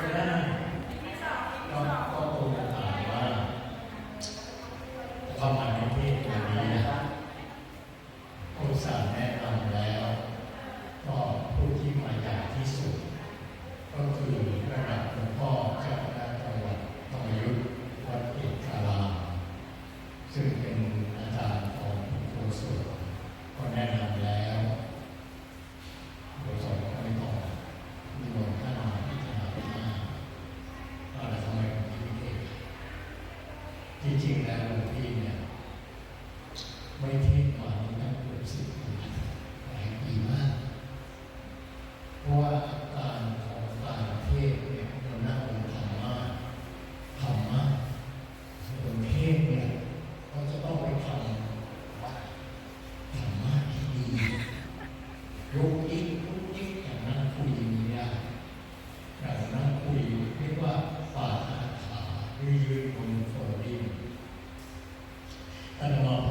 Ayan. I don't know.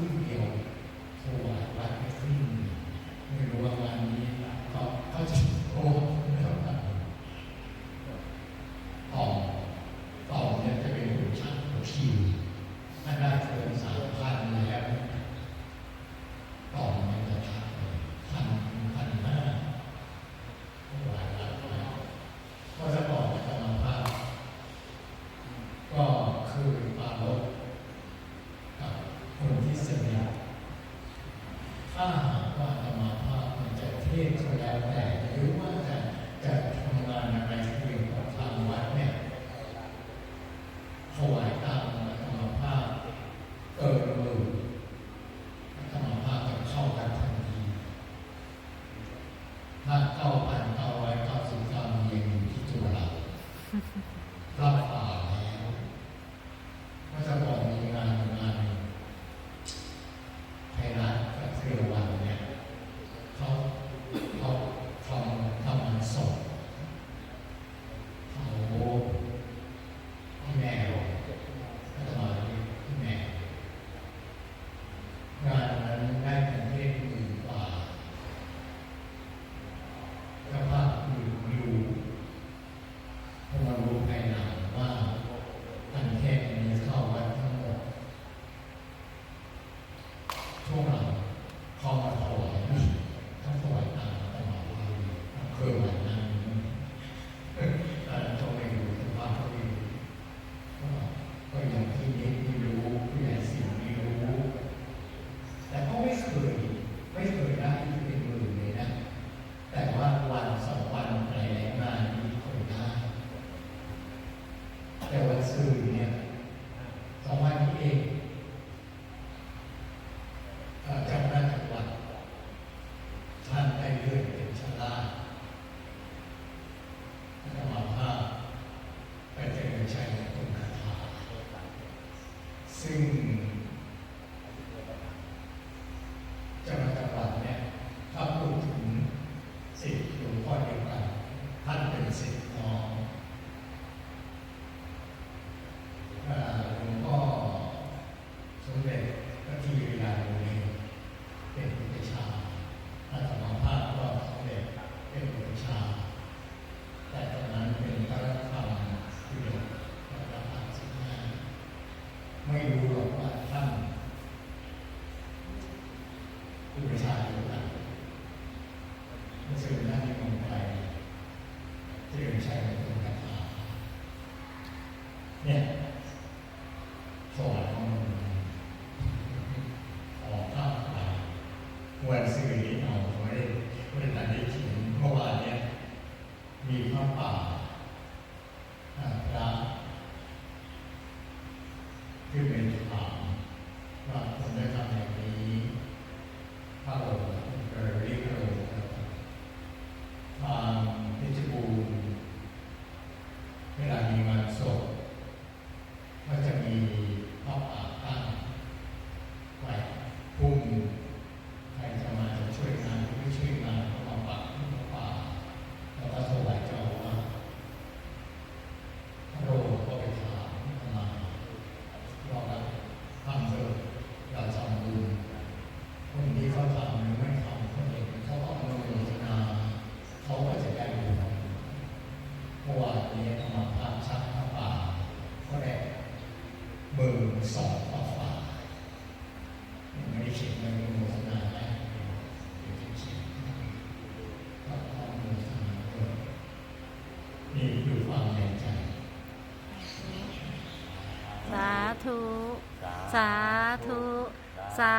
we'd be able ้าหากว่าธรรมภาพมันจะเทศก็แล้วแต่หรือว่าจะจะทำงานอะไรเกี่ยวกับทางวัดเนี่ยถวายตามธรรมภาพเกิดมือธรรมภาพจะเข้ากันทันทีถ้าเข้า Hallelujah ใช่เนี่ยสวรรค์ของมึงออกข้าววันสื่อนี้ สาธุ สา